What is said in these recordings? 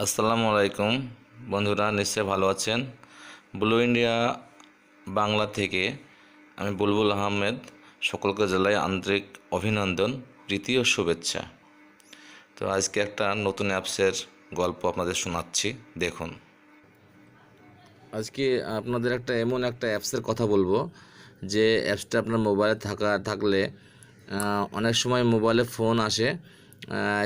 আসসালামু আলাইকুম। বন্ধুরা, নিশ্চয়ই ভালো আছেন? ব্লু ইন্ডিয়া বাংলা থেকে আমি বুলবুল আহমেদ, সকলকে জেলায় আন্তরিক অভিনন্দন, প্রীতি ও শুভেচ্ছা। তো আজকে একটা নতুন অ্যাপসের গল্প আপনাদের শোনাচ্ছি, দেখুন। আজকে আপনাদের একটা এমন একটা অ্যাপসের কথা বলব, যে অ্যাপসটা আপনার মোবাইলে থাকা থাকলে অনেক সময় মোবাইলে ফোন আসে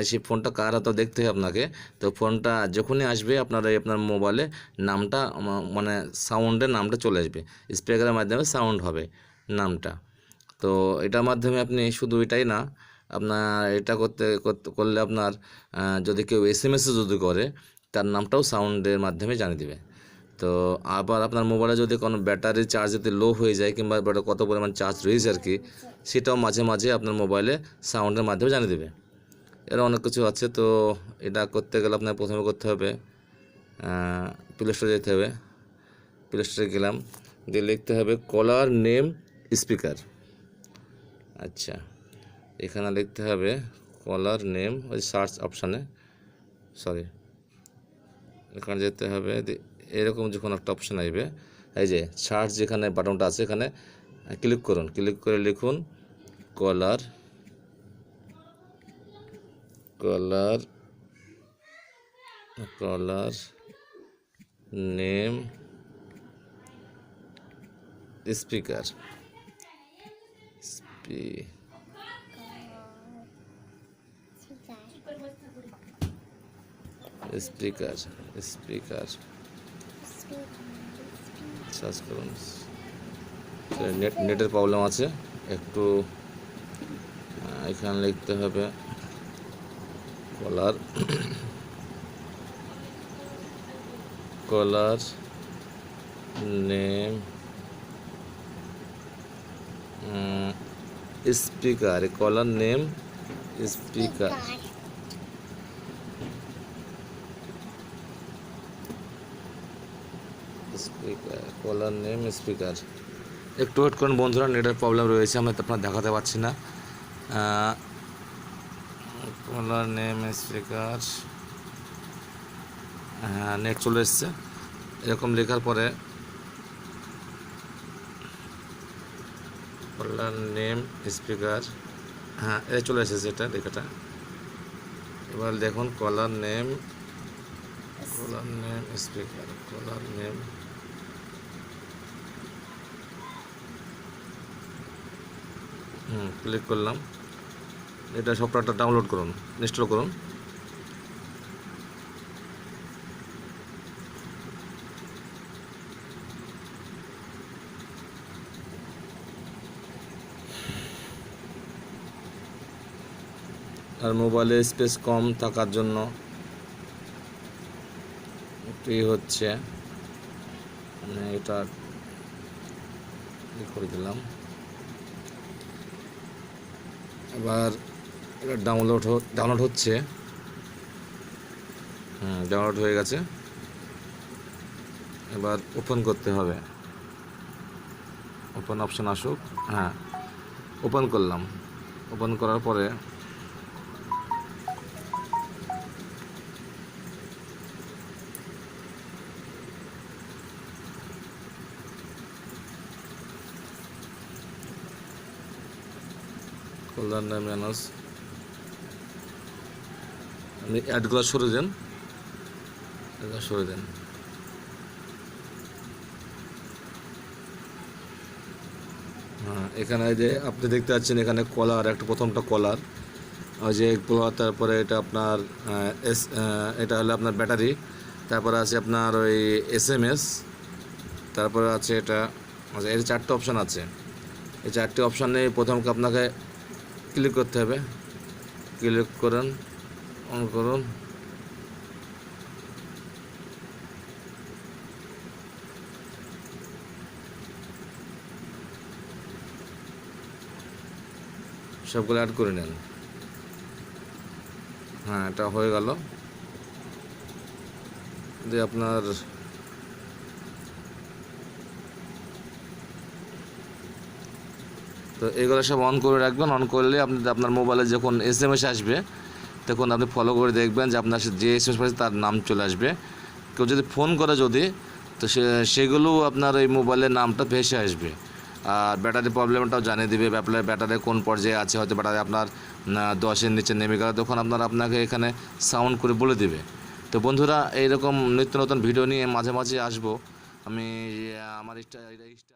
সেই ফোনটা কার হাতে দেখতে হয় আপনাকে। তো ফোনটা যখনই আসবে আপনার আপনার মোবাইলে নামটা মানে সাউন্ডের নামটা চলে আসবে। স্পিকারের মাধ্যমে সাউন্ড হবে নামটা। তো এটার মাধ্যমে আপনি শুধু এটাই না, আপনার এটা করতে, করতে- করলে আপনার যদি কেউ এস এম এসে যদি করে, তার নামটাও সাউন্ডের মাধ্যমে জানিয়ে দেবে। তো আবার আপনার মোবাইলে যদি কোনো ব্যাটারি চার্জ যদি লো হয়ে যায় কিংবা কত পরিমাণ চার্জ রয়েছে আর কি, সেটাও মাঝে মাঝে আপনার মোবাইলে সাউন্ডের মাধ্যমে জানিয়ে দেবে। এর অনেক কিছু আছে, তো এটা করতে গেলে আপনার প্রথমে করতে হবে প্লে স্টোরে যেতে হবে। প্লে স্টোরে গেলাম দিয়ে লিখতে হবে কলার নেম স্পিকার আচ্ছা এখানে লিখতে হবে কলার নেম ওই সার্চ অপশানে সরি এখানে যেতে হবে এরকম যখন একটা অপশান আসবে, এই যে সার্চ যেখানে বাটনটা আছে, এখানে ক্লিক করুন। ক্লিক করে লিখুন caller caller caller name speaker. স্পি speaker speaker. Search করুন। নেট নেটের প্রবলেম আছে। একটু এখানে লিখতে হবে। Caller caller name speaker caller name speaker. Speaker, caller name speaker. একটু ওয়েট করুন বন্ধুরা, নেটের প্রবলেম রয়েছে আমি আপনার দেখাতে পারছি না। কলার নেম স্পিকার হ্যাঁ নেট চলে এসছে। এরকম লেখার পরে কলার নেম স্পিকার হ্যাঁ এ চলে এসেছে এটা লেখাটা। এবার দেখুন caller name caller name speaker caller name hmm click করলাম। এটা সফটওয়্যারটা ডাউনলোড করুন ইনস্টল করুন। আর মোবাইলে স্পেস কম থাকার জন্য একটু হচ্ছে মানে এটা করে দিলাম। এবার এটা ডাউনলোড ডাউনলোড হচ্ছে। হুম ডাউনলোড হয়ে গেছে। এবার ওপেন করতে হবে। ওপেন অপশন আসুক। হ্যাঁ ওপেন করলাম। ওপেন করার পরে কল্যাণ ম্যানাস অ্যাডগুলো সরে দেন। এগুলো সরে দেন। হ্যাঁ এখানে যে আপনি দেখতে পাচ্ছেন এখানে কলার, একটা প্রথমটা কলার। ওই যে কলার তারপরে এটা আপনার এস এটা হলো আপনার ব্যাটারি। তারপরে আছে আপনার ওই এস এম এস। তারপরে আছে এটা আচ্ছা এর চারটে অপশান আছে। এই চারটে অপশানে প্রথমকে আপনাকে ক্লিক করতে হবে। ক্লিক করুন। অন করুন সবগুলো অ্যাড করে নেন। হ্যাঁ এটা হয়ে গেল। দিয়ে আপনার তো এগুলো সব অন করে রাখবেন। অন করলে আপনি আপনার মোবাইলে যখন এস এম এস আসবে তখন আপনি ফলো করে দেখবেন যে আপনার যে এস এম এস তার নাম চলে আসবে। কেউ যদি ফোন করে যদি, তো সে, সেগুলো আপনার ওই মোবাইলের নামটা ভেসে আসবে। আর ব্যাটারি প্রবলেমটাও জানিয়ে দেবে ব্যাপারে ব্যাটারি কোন পর্যায়ে আছে, হয়তো ব্যাটারি আপনার দশের নিচে নেমে গেল তখন আপনার আপনাকে এখানে সাউন্ড করে বলে দিবে। তো বন্ধুরা, এইরকম নিত্য নতুন ভিডিও নিয়ে মাঝে মাঝে আসব। আমি, আমার ইনস্টা